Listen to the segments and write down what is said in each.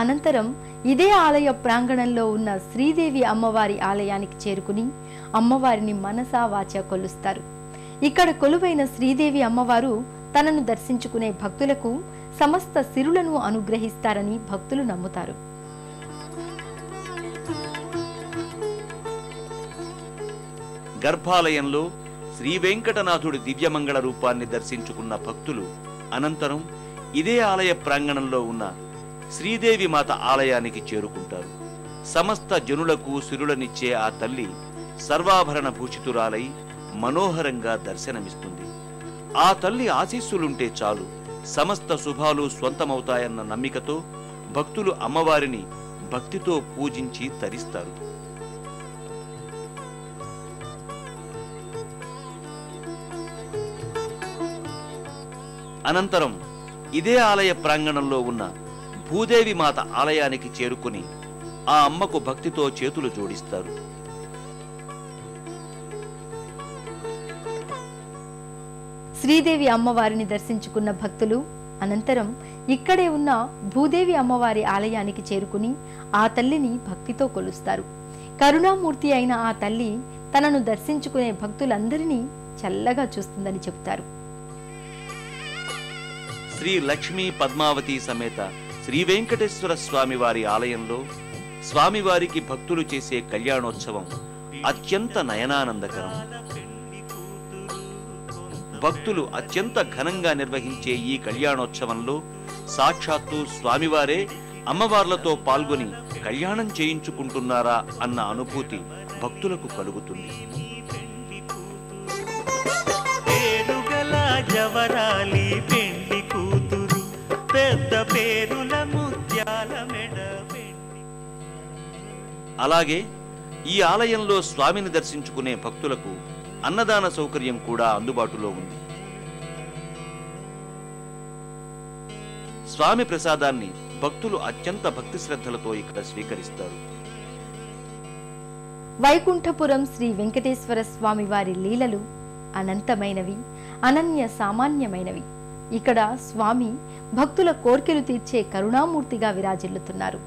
అనంతరం ఇదే ఆలయ ప్రాంగణంలో ఉన్న శ్రీదేవి అమ్మవారి ఆలయానికి చేరుకుని అమ్మవారిని మనసా వాచ కొలుస్తారు. ఇక్కడ కొలువైన శ్రీదేవి అమ్మవారు తనను దర్శించుకునే భక్తులకు సమస్త సిరులను అనుగ్రహిస్తారని భక్తులు నమ్ముతారు. గర్భాలయంలో శ్రీ వెంకటనాథుడి దివ్యమంగళ రూపాన్ని దర్శించుకున్న భక్తులు అనంతరం ఇదే ఆలయ ప్రాంగణంలో ఉన్న శ్రీదేవి మాత ఆలయానికి చేరుకుంటారు. సమస్త జనులకు సిరులనిచ్చే ఆ తల్లి సర్వాభరణ భూషితురాలై మనోహరంగా దర్శనమిస్తుంది. ఆ తల్లి ఆశీస్సులుంటే చాలు. సమస్త శుభాలు స్వంతమవుతాయన్న నమ్మికతో భక్తులు అమ్మవారిని భక్తితో పూజించి తరిస్తారు. అనంతరం ఇదే ఆలయ ప్రాంగణంలో ఉన్న భూదేవి మాత ఆలయానికి చేరుకుని ఆ అమ్మకు భక్తితో చేతులు జోడిస్తారు. శ్రీదేవి అమ్మవారిని దర్శించుకున్న భక్తులు అనంతరం ఇక్కడే ఉన్న భూదేవి అమ్మవారి ఆలయానికి చేరుకుని ఆ తల్లిని భక్తితో కొలుస్తారు. కరుణామూర్తి అయిన ఆ తల్లి తనను దర్శించుకునే భక్తులందరినీ చల్లగా చూస్తుందని చెబుతారు. శ్రీ లక్ష్మీ పద్మావతి సమేత శ్రీ వెంకటేశ్వర స్వామి వారి ఆలయంలో స్వామివారికి భక్తులు చేసే కళ్యాణోత్సవం అత్యంత నయనానందకరం. భక్తులు అత్యంత ఘనంగా నిర్వహించే ఈ కళ్యాణోత్సవంలో సాక్షాత్తు స్వామివారే అమ్మవార్లతో పాల్గొని కళ్యాణం చేయించుకుంటున్నారా అన్న అనుభూతి భక్తులకు కలుగుతుంది. పేరుగల జవరాలి అలాగే ఈ ఆలయంలో స్వామిని దర్శించుకునే భక్తులకు అన్నదాన సౌకర్యం కూడా అందుబాటులో ఉంది. స్వామి ప్రసాదాన్ని భక్తులు అత్యంత భక్తి శ్రద్ధలతో ఇక్కడ స్వీకరిస్తారు. వైకుంఠపురం శ్రీ వెంకటేశ్వర స్వామి వారి లీలలు అనంతమైనవి అనన్య సామాన్యమైనవి. ఇక్కడ స్వామి భక్తుల కోర్కెలు తీర్చే కరుణామూర్తిగా విరాజిల్లుతున్నారు.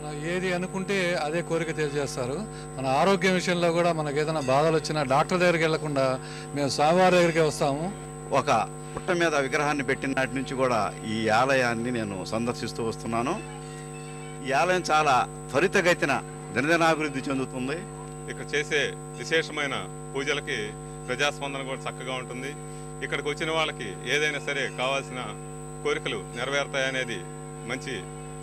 మనం ఏది అనుకుంటే అదే కోరిక తెలియజేస్తారు. మన ఆరోగ్యం విషయంలో కూడా మనకు ఏదైనా బాధలు వచ్చినా డాక్టర్ దగ్గరికి వెళ్ళకుండా మేము స్వామివారి దగ్గరికి వస్తాము. ఒక పుట్ట మీద విగ్రహాన్ని పెట్టిన నాటి నుంచి కూడా ఈ ఆలయాన్ని నేను సందర్శిస్తూ వస్తున్నాను. ఈ ఆలయం చాలా త్వరితగతిన దినదినాభివృద్ధి చెందుతుంది. ఇక్కడ చేసే విశేషమైన పూజలకి ప్రజాస్పందన కూడా చక్కగా ఉంటుంది. ఇక్కడికి వచ్చిన వాళ్ళకి ఏదైనా సరే కావాల్సిన కోరికలు నెరవేరుతాయనేది మంచి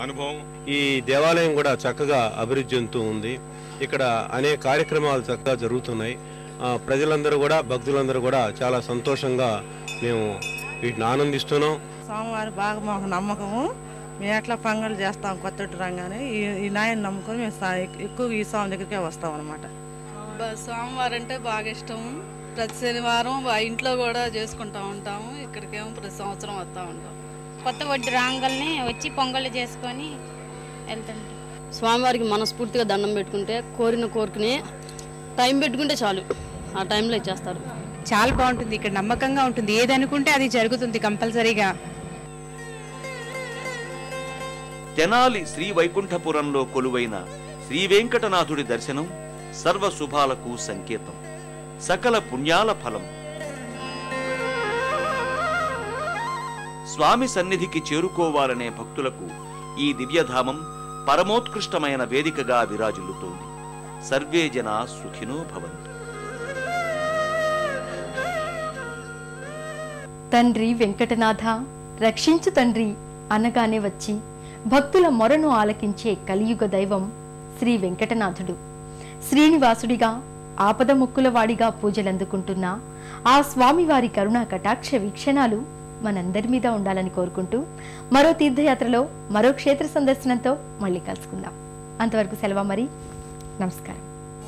అనుభవం? ఈ దేవాలయం కూడా చక్కగా అభివృద్ధి చెందుతూ ఉంది. ఇక్కడ అనేక కార్యక్రమాలు చక్కగా జరుగుతున్నాయి. ఆ, ప్రజలందరూ కూడా భక్తులందరూ కూడా చాలా సంతోషంగా మేము వీటిని ఆనందిస్తున్నాం. స్వామివారి బాగా మాకు నమ్మకము. మేము ఎట్లా పండుగలు చేస్తాం కొత్త రంగానే ఈ ఈ నాయన నమ్ముకొని మేము ఎక్కువ ఈ స్వామి దగ్గరికే వస్తాం అనమాట బ- సోమవారం అంటే బాగా ఇష్టం. ప్రతి శనివారం ఇంట్లో కూడా చేసుకుంటా ఉంటాము. ఇక్కడికేమో ప్రతి సంవత్సరం వస్తూ ఉంటాం. కొత్త వడ్డీ రాంగల్ని వచ్చి పొంగళ్ళు చేసుకొని వెళ్తుంటాం. స్వామివారికి మనస్ఫూర్తిగా దండం పెట్టుకుంటే కోరిన కోరికని టైం పెట్టుకుంటే చాలు. ఆ టైంలో ఇచ్చేస్తారు. చాలా బాగుంటుంది. ఇక్కడ నమ్మకంగా ఉంటుంది. ఏది అనుకుంటే అది జరుగుతుంది కంపల్సరీగా. తెనాలి శ్రీ వైకుంఠపురంలో కొలువైన శ్రీ వెంకటనాథుడి దర్శనం సర్వ శుభాలకు సంకేతం. సకల పుణ్యాల ఫలం. స్వామి సన్నిధికి చేరుకోవాలనే భక్తులకు ఈ దివ్యధామం పరమోత్కృష్టమైన వేదికగా విరాజిల్లుతోంది. సర్వే జన సుఖినో భవంతు. తండ్రి వెంకటనాథ రక్షించు తండ్రి అనగానే వచ్చి భక్తుల మొరను ఆలకించే కలియుగ దైవం శ్రీ వెంకటనాథుడు. శ్రీనివాసుడిగా ఆపద ముక్కులవాడిగా పూజలందుకుంటున్న ఆ స్వామివారి కరుణా కటాక్ష వీక్షణాలు మనందరి మీద ఉండాలని కోరుకుంటూ మరో తీర్థయాత్రలో మరో క్షేత్ర సందర్శనంతో మళ్ళీ కలుసుకుందాం. అంతవరకు సెలవు మరి నమస్కారం.